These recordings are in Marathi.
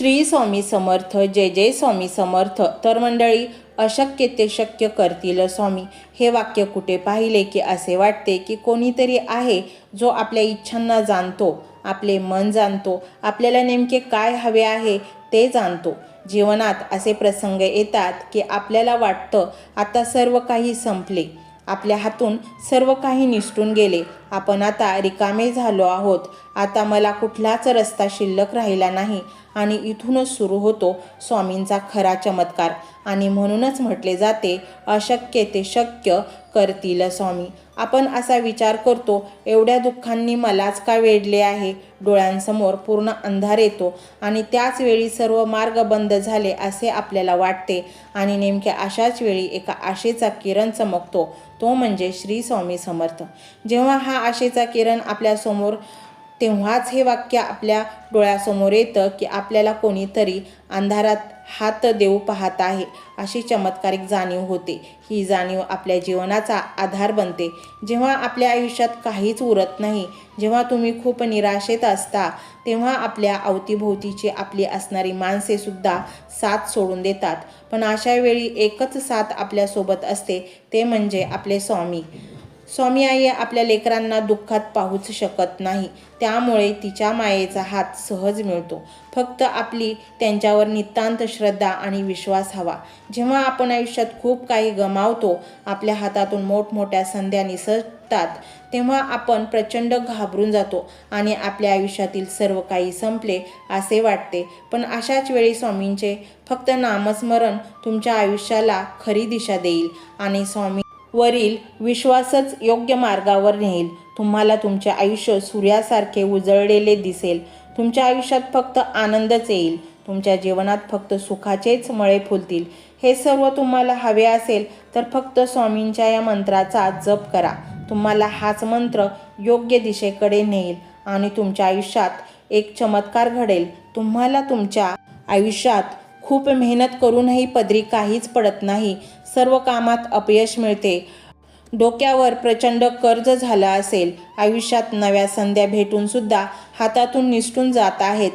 श्री स्वामी समर्थ जय जय स्वामी समर्थ. तर मंडळी अशक्य ते शक्य करतील स्वामी. हे वाक्य कुठे पाहिले की असे वाटते की कोणीतरी आहे जो आपल्या इच्छांना जाणतो आपले मन जाणतो आपल्याला नेमके काय हवे आहे ते जाणतो. जीवनात असे प्रसंग येतात की आपल्याला वाटतं आता सर्व काही संपले. आपल्या हातून सर्व काही निसटून गेले. आपण आता रिकामे झालो आहोत. आता मला कुठलाच रस्ता शिल्लक राहिला नाही आणि इथूनच सुरू होतो स्वामींचा खरा चमत्कार. आणि म्हणूनच म्हटले जाते अशक्य ते शक्य करतील स्वामी. आपण असा विचार करतो एवढ्या दुःखांनी मलाच का वेढले आहे? डोळ्यांसमोर पूर्ण अंधार येतो आणि त्याच वेळी सर्व मार्ग बंद झाले असे आपल्याला वाटते आणि नेमक्या अशाच वेळी एका आशेचा किरण चमकतो. तो म्हणजे श्री स्वामी समर्थ. जेव्हा हा आशेचा किरण आपल्यासमोर तेव्हाच हे वाक्य आपल्या डोळ्यासमोर येतं की आपल्याला कोणीतरी अंधारात हात देऊ पाहत आहे अशी चमत्कारिक जाणीव होते. ही जाणीव आपल्या जीवनाचा आधार बनते. जेव्हा आपल्या आयुष्यात काहीच उरत नाही जेव्हा तुम्ही खूप निराशेत असता तेव्हा आपल्या अवतीभोवतीची आपली असणारी माणसेसुद्धा साथ सोडून देतात. पण अशा वेळी एकच साथ आपल्यासोबत असते ते म्हणजे आपले स्वामी. स्वामी आई आपल्या लेकरांना दुःखात पाहूच शकत नाही. त्यामुळे तिच्या मायेचा हात सहज मिळतो. फक्त आपली त्यांच्यावर नितांत श्रद्धा आणि विश्वास हवा. जेव्हा आपण आयुष्यात खूप काही गमावतो आपल्या हातातून मोठमोठ्या संध्या निसटतात तेव्हा आपण प्रचंड घाबरून जातो आणि आपल्या आयुष्यातील सर्व काही संपले असे वाटते. पण अशाच वेळी स्वामींचे फक्त नामस्मरण तुमच्या आयुष्याला खरी दिशा देईल आणि स्वामी वरील विश्वासच योग्य मार्गावर नेईल. तुम्हाला तुमचे आयुष्य सूर्यासारखे उजळलेले दिसेल. तुमच्या आयुष्यात फक्त आनंदच येईल. तुमच्या जीवनात फक्त सुखाचेच मळे फुलतील. हे सर्व तुम्हाला हवे असेल तर फक्त स्वामींच्या या मंत्राचा जप करा. तुम्हाला हाच मंत्र योग्य दिशेकडे नेईल आणि तुमच्या आयुष्यात एक चमत्कार घडेल. तुम्हाला तुमच्या आयुष्यात खूप मेहनत करूनही पदरी काहीच पडत नाही. सर्व कामात अपयश मिळते. डोक्यावर प्रचंड कर्ज झालं असेल आयुष्यात नव्या संध्या भेटून सुद्धा हातातून निसटून जात आहेत.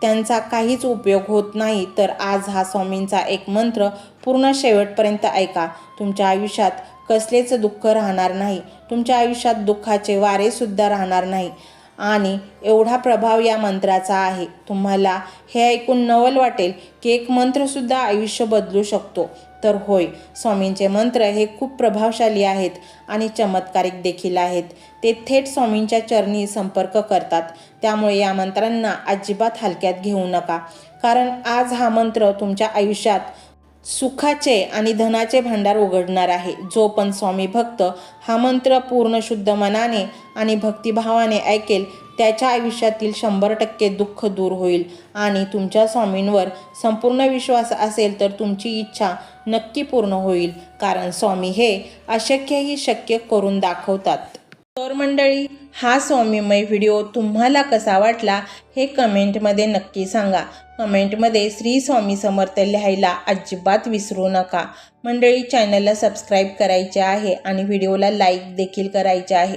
त्यांचा काहीच उपयोग होत नाही तर आज हा स्वामींचा एक मंत्र पूर्ण शेवटपर्यंत ऐका. तुमच्या आयुष्यात कसलेच दुःख राहणार नाही. तुमच्या आयुष्यात दुःखाचे वारेसुद्धा राहणार नाही. आणि एवढा प्रभाव या मंत्राचा आहे. तुम्हाला हे ऐकून नवल वाटेल की एक मंत्रसुद्धा आयुष्य बदलू शकतो. तर होय स्वामींचे मंत्र हे खूप प्रभावशाली आहेत आणि चमत्कारिक देखील आहेत. ते थेट स्वामींच्या चरणी संपर्क करतात. त्यामुळे या मंत्रांना अजिबात हलक्यात घेऊ नका. कारण आज हा मंत्र तुमच्या आयुष्यात सुखाचे आणि धनाचे भांडार उघडणार आहे. जो पण स्वामी भक्त हा मंत्र पूर्ण शुद्ध मनाने आणि भक्तिभावाने ऐकेल त्याच्या आयुष्यातील शंभर टक्के दुःख दूर होईल आणि तुमच्या स्वामींवर संपूर्ण विश्वास असेल तर तुमची इच्छा नक्की पूर्ण होईल. कारण स्वामी हे अशक्यही शक्य करून दाखवतात. तर मंडळी हा स्वामीमय व्हिडिओ तुम्हाला कसा वाटला हे कमेंटमध्ये नक्की सांगा. कमेंटमध्ये श्री स्वामी समर्थ लिहायला अजिबात विसरू नका. मंडळी चॅनलला सबस्क्राईब करायचे आहे आणि व्हिडिओला लाईक देखील करायचे आहे.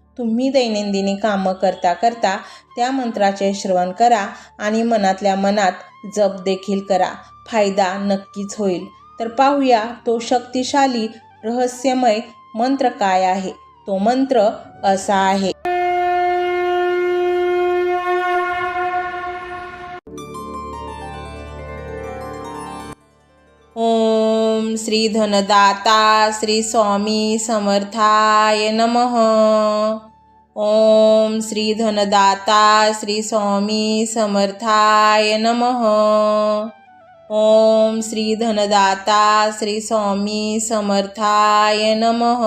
तुम्ही दैनंदिनी कामं करता करता त्या मंत्राचे श्रवण करा आणि मनातल्या मनात जप देखील करा. फायदा नक्कीच होईल. तर पाहूया तो शक्तिशाली रहस्यमय मंत्र काय आहे? तो मंत्र असा आहे. ओम श्री धनदाता श्री स्वामी समर्थाय नमः. ओम श्री धनदाता श्री स्वामी समर्थाय नमः. ओम श्री धनदाता श्री स्वामी समर्थाय नमः.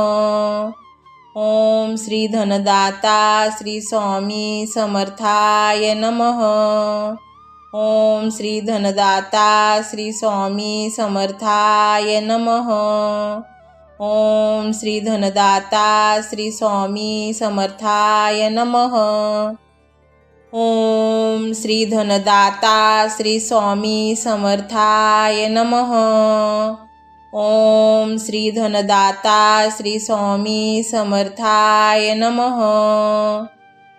ओम श्री धनदाता श्री स्वामी समर्थाय नमः. ओम श्री धनदाता श्री स्वामी समर्थाय नमः. ओम श्री धनदाता श्री स्वामी समर्थाय नमः. ओम श्री धनदाता श्री स्वामी समर्थाय नमः. ओम श्री धनदाता श्री स्वामी समर्थाय नमः.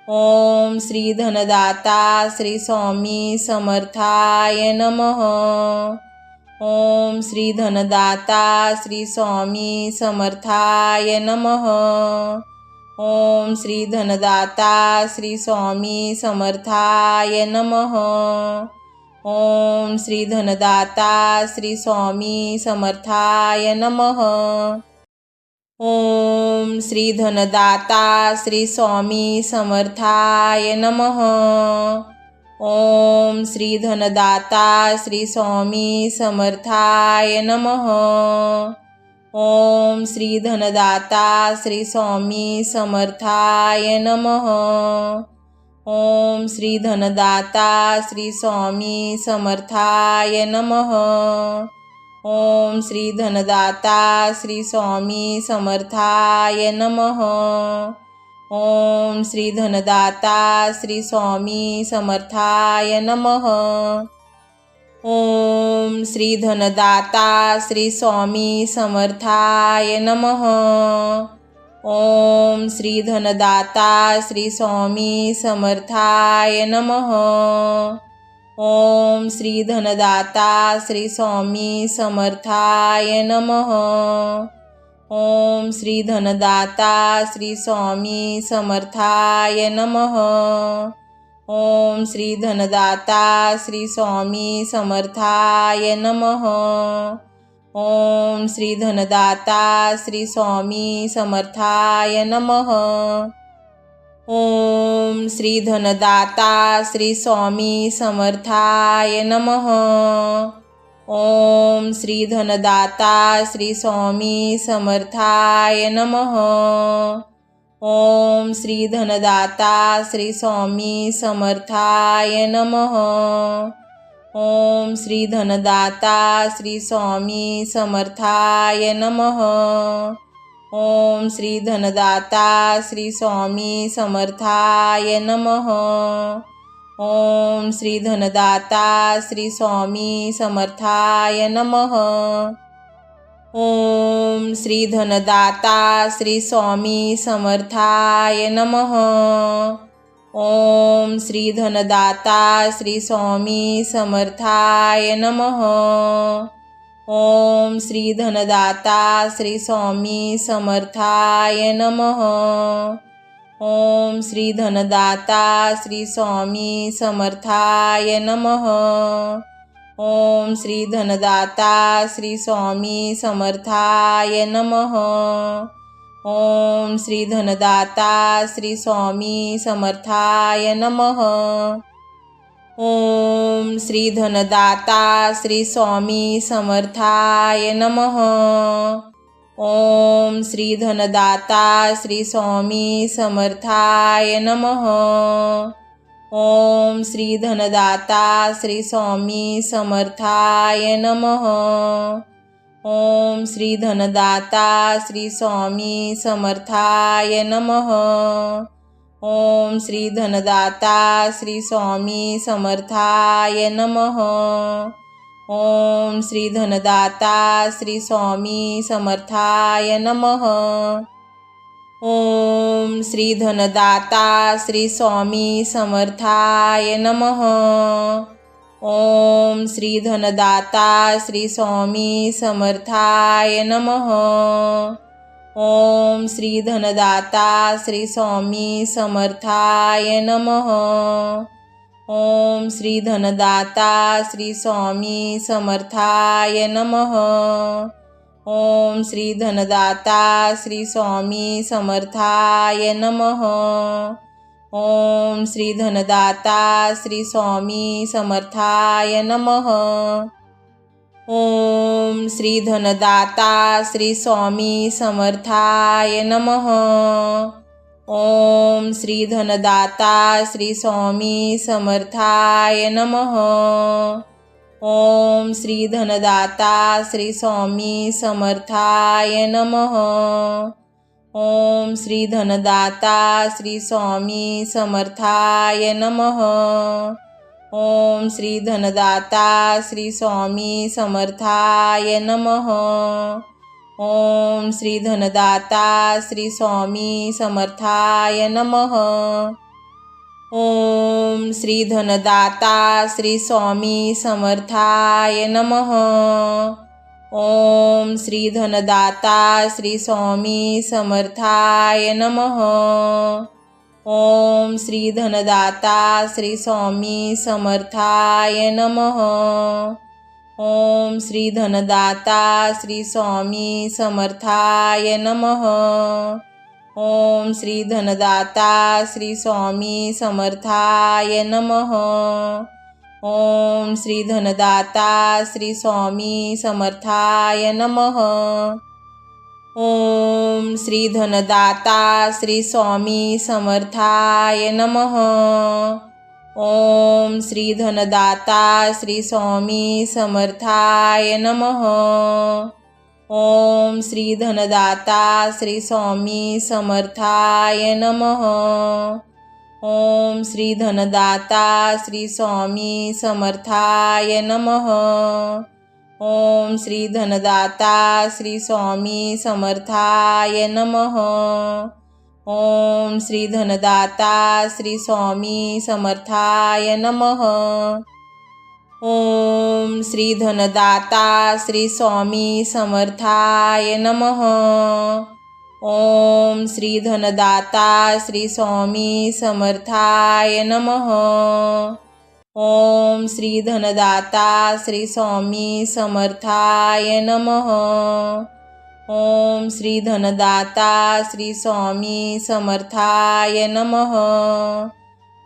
ओम श्री धनदाता श्री स्वामी समर्थाय नमः. ओम श्री धनदाता श्री स्वामी समर्थाय नमः. ओम श्री धनदाता श्री स्वामी समर्थाय नमः. ओम श्री धनदाता श्री स्वामी समर्थाय नमः. ओम श्री धनदाता श्री स्वामी समर्थाय नमः. ओम श्री धनदाता श्री स्वामी समर्थाय नमः. ओम श्री धनदाता श्री स्वामी समर्थाय नमः. ओम श्री धनदाता श्री स्वामी समर्थाय नमः. ओम श्री धनदाता श्री स्वामी समर्थाय नमः. ओम श्री धनदाता श्री स्वामी समर्थाय नमः. ओम श्री धनदाता श्री स्वामी समर्थाय नमः. ओम श्री धनदाता श्री स्वामी समर्थाय नमः. ओम श्री धनदाता श्री स्वामी समर्थाय नमः. ओम श्री धनदाता श्री स्वामी समर्थाय नमः. ओम श्री धनदाता श्री स्वामी समर्थाय नमः. ओम श्री धनदाता श्री स्वामी समर्थाय नमः. ओम श्री धनदाता श्री स्वामी समर्थाय नमः. ओम श्री धनदाता श्री स्वामी समर्थाय नमः। ओम श्री धनदाता श्री स्वामी समर्थाय नमः। ओम श्री धनदाता श्री स्वामी समर्थाय नमः। ओम श्री धनदाता श्री स्वामी समर्थाय नमः। ओम श्री धनदाता श्री स्वामी समर्थाय नमः. ओम श्री धनदाता श्री स्वामी समर्थाय नमः. ओम श्री धनदाता श्री स्वामी समर्थाय नमः. ओम श्री धनदाता श्री स्वामी समर्थाय नमः. ओम श्री धनदाता श्री स्वामी समर्थाय नमः। ओम श्री धनदाता श्री स्वामी समर्थाय नमः। ओम श्री धनदाता श्री स्वामी समर्थाय नमः। ओम श्री धनदाता श्री स्वामी समर्थाय नमः। ओम श्री धनदाता श्री स्वामी समर्थाय नमः। ओम श्री धनदाता श्री स्वामी समर्थाय नमः। ओम श्री धनदाता श्री स्वामी समर्थाय नमः। ओम श्री धनदाता श्री स्वामी समर्थाय नमः। ओम श्री धनदाता श्री स्वामी समर्थाय नमः. ओम श्री धनदाता श्री स्वामी समर्थाय नमः. ओम श्री धनदाता श्री स्वामी समर्थाय नमः. ओम श्री धनदाता श्री स्वामी समर्थाय नमः. ओम श्री धनदाता श्री स्वामी समर्थाय नमः। ओम श्री धनदाता श्री स्वामी समर्थाय नमः। ओम श्री धनदाता श्री स्वामी समर्थाय नमः। ओम श्री धनदाता श्री स्वामी समर्थाय नमः। ओम श्री धनदाता श्री स्वामी समर्थाय नमः। ओम श्री धनदाता श्री स्वामी समर्थाय नमः। ओम श्री धनदाता श्री स्वामी समर्थाय नमः। ओम श्री धनदाता श्री स्वामी समर्थाय नमः। ओम श्री धनदाता श्री स्वामी समर्थाय नमः. ओम श्री धनदाता श्री स्वामी समर्थाय नमः. ओम श्री धनदाता श्री स्वामी समर्थाय नमः. ओम श्री धनदाता श्री स्वामी समर्थाय नमः. ओम श्री धनदाता श्री स्वामी समर्थाय नमः। ओम श्री धनदाता श्री स्वामी समर्थाय नमः। ओम श्री धनदाता श्री स्वामी समर्थाय नमः। ओम श्री धनदाता श्री स्वामी समर्थाय नमः। ओम श्री धनदाता श्री स्वामी समर्थाय नमः. ओम श्री धनदाता श्री स्वामी समर्थाय नमः. ओम श्री धनदाता श्री स्वामी समर्थाय नमः. ओम श्री धनदाता श्री स्वामी समर्थाय नमः. ओम श्री धनदाता श्री स्वामी समर्थाय नमः. ओम श्री धनदाता श्री स्वामी समर्थाय नमः. ओम श्री धनदाता श्री स्वामी समर्थाय नमः. ओम श्री धनदाता श्री स्वामी समर्थाय नमः. ओम श्री धनदाता श्री स्वामी समर्थाय नमः।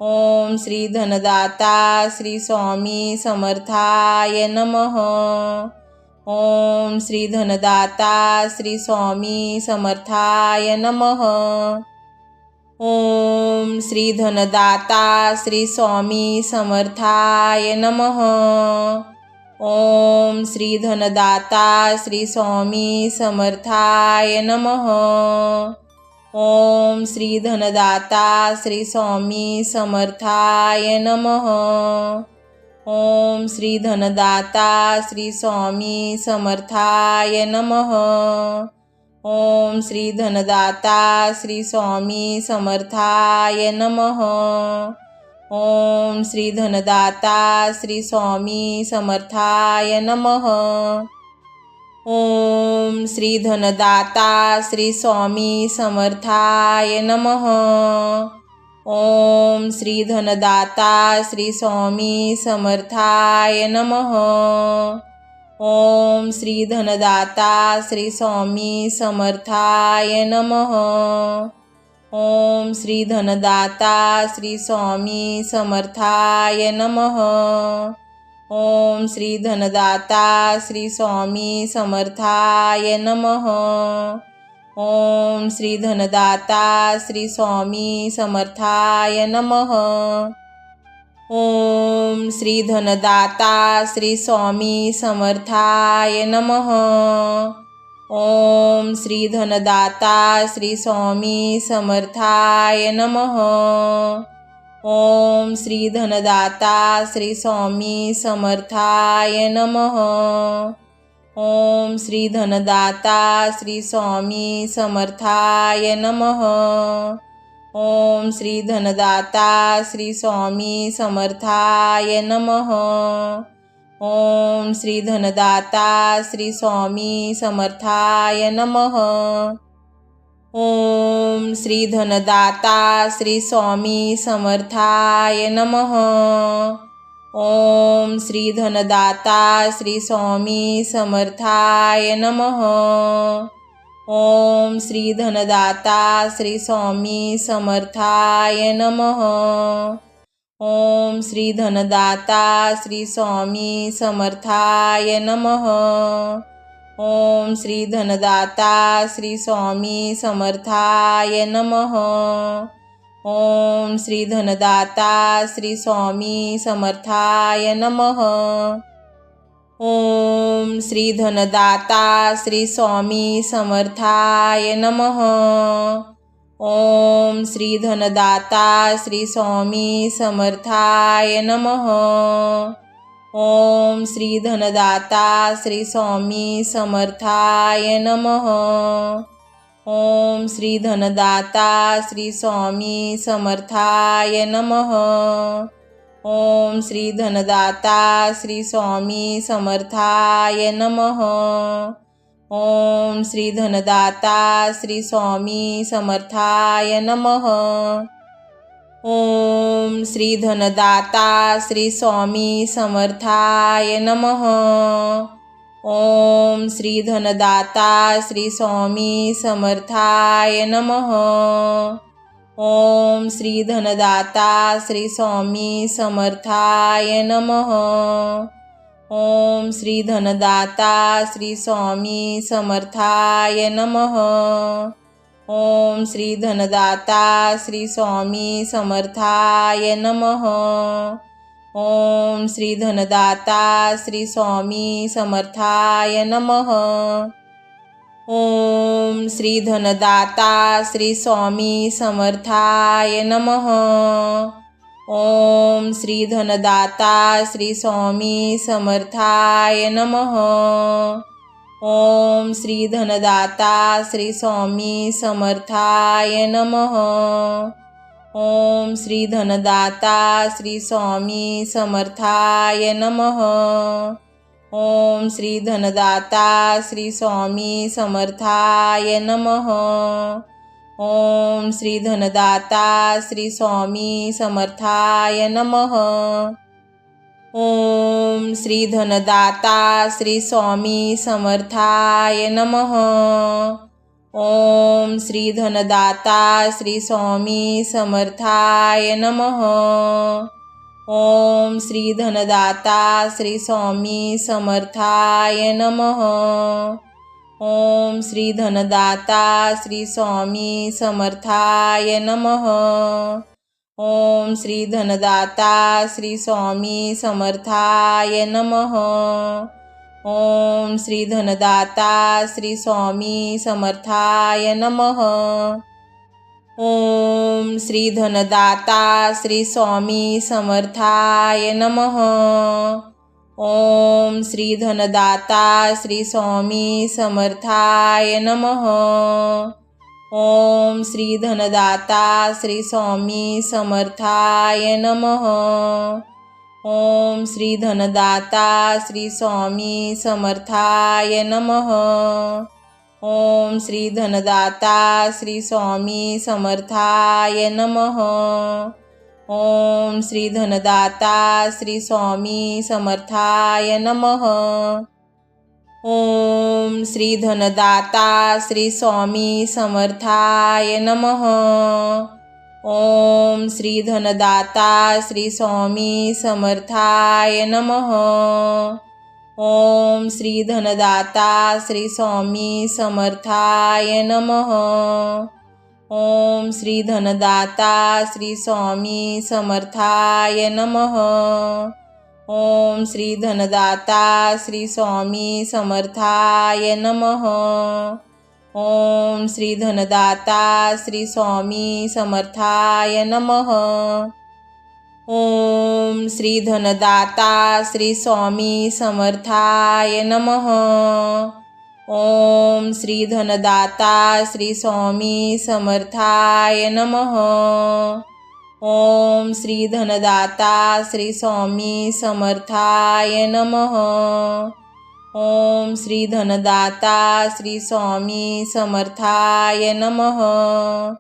ओम श्री धनदाता श्री स्वामी समर्थाय नमः। ओम श्री धनदाता श्री स्वामी समर्थाय नमः। ओम श्री धनदाता श्री स्वामी समर्थाय नमः। ओम श्री धनदाता श्री स्वामी समर्थाय नमः। ओम श्री धनदाता श्री स्वामी समर्थाय नमः। ओम श्री धनदाता श्री स्वामी समर्थाय नमः। ओम श्री धनदाता श्री स्वामी समर्थाय नमः। ओम श्री धनदाता श्री स्वामी समर्थाय नमः. ओम श्री धनदाता श्री स्वामी समर्थाय नमः. ओम श्री धनदाता श्री स्वामी समर्थाय नमः. ओम श्री धनदाता श्री स्वामी समर्थाय नमः. ओम श्री धनदाता श्री स्वामी समर्थाय नमः। ओम श्री धनदाता श्री स्वामी समर्थाय नमः। ओम श्री धनदाता श्री स्वामी समर्थाय नमः। ओम श्री धनदाता श्री स्वामी समर्थाय नमः। ओम श्री धनदाता श्री स्वामी समर्थाय नमः। ओम श्री धनदाता श्री स्वामी समर्थाय नमः। ओम श्री धनदाता श्री स्वामी समर्थाय नमः। ओम श्री धनदाता श्री स्वामी समर्थाय नमः। ओम श्री धनदाता श्री स्वामी समर्थाय नमः. ओम श्री धनदाता श्री स्वामी समर्थाय नमः. ओम श्री धनदाता श्री स्वामी समर्थाय नमः. ओम श्री धनदाता श्री स्वामी समर्थाय नमः. ओम श्री धनदाता श्री स्वामी समर्थाय नमः. ओम श्री धनदाता श्री स्वामी समर्थाय नमः. ओम श्री धनदाता श्री स्वामी समर्थाय नमः. ओम श्री धनदाता श्री स्वामी समर्थाय नमः. ओम श्री धनदाता श्री स्वामी समर्थाय नमः। ओम श्री धनदाता श्री स्वामी समर्थाय नमः। ओम श्री धनदाता श्री स्वामी समर्थाय नमः। ओम श्री धनदाता श्री स्वामी समर्थाय नमः। ओम श्री धनदाता श्री स्वामी समर्थाय नमः. ओम श्री धनदाता श्री स्वामी समर्थाय नमः. ओम श्री धनदाता श्री स्वामी समर्थाय नमः. ओम श्री धनदाता श्री स्वामी समर्थाय नमः. ओम श्री धनदाता श्री स्वामी समर्थाय नमः. ओम श्री धनदाता श्री स्वामी समर्थाय नमः. ओम श्री धनदाता श्री स्वामी समर्थाय नमः. ओम श्री धनदाता श्री स्वामी समर्थाय नमः. ओम श्री धनदाता श्री स्वामी समर्थाय नमः। ओम श्री धनदाता श्री स्वामी समर्थाय नमः। ओम श्री धनदाता श्री स्वामी समर्थाय नमः। ओम श्री धनदाता श्री स्वामी समर्थाय नमः। ओम श्री धनदाता श्री स्वामी समर्थाय नमः. ओम श्री धनदाता श्री स्वामी समर्थाय नमः. ओम श्री धनदाता श्री स्वामी समर्थाय नमः. ओम श्री धनदाता श्री स्वामी समर्थाय नमः. ओम श्री धनदाता श्री स्वामी समर्थाय नमः. ओम श्री धनदाता श्री स्वामी समर्थाय नमः. ओम श्री धनदाता श्री स्वामी समर्थाय नमः. ओम श्री धनदाता श्री स्वामी समर्थाय नमः. ओम श्री धनदाता श्री स्वामी समर्थाय नमः। ओम श्री धनदाता श्री स्वामी समर्थाय नमः। ओम श्री धनदाता श्री स्वामी समर्थाय नमः। ओम श्री धनदाता श्री स्वामी समर्थाय नमः। ओम श्री धनदाता श्री स्वामी समर्थाय नमः. ओम श्री धनदाता श्री स्वामी समर्थाय नमः. ओम श्री धनदाता श्री स्वामी समर्थाय नमः. ओम श्री धनदाता श्री स्वामी समर्थाय नमः. ओम श्री धनदाता श्री स्वामी समर्थाय नमः. ओम श्री धनदाता श्री स्वामी समर्थाय नमः. ओम श्री धनदाता श्री स्वामी समर्थाय नमः. ओम श्री धनदाता श्री स्वामी समर्थाय नमः. ओम श्री धनदाता श्री स्वामी समर्थाय नमः. ओम श्री धनदाता श्री स्वामी समर्थाय नमः. ओम श्री धनदाता श्री स्वामी समर्थाय नमः.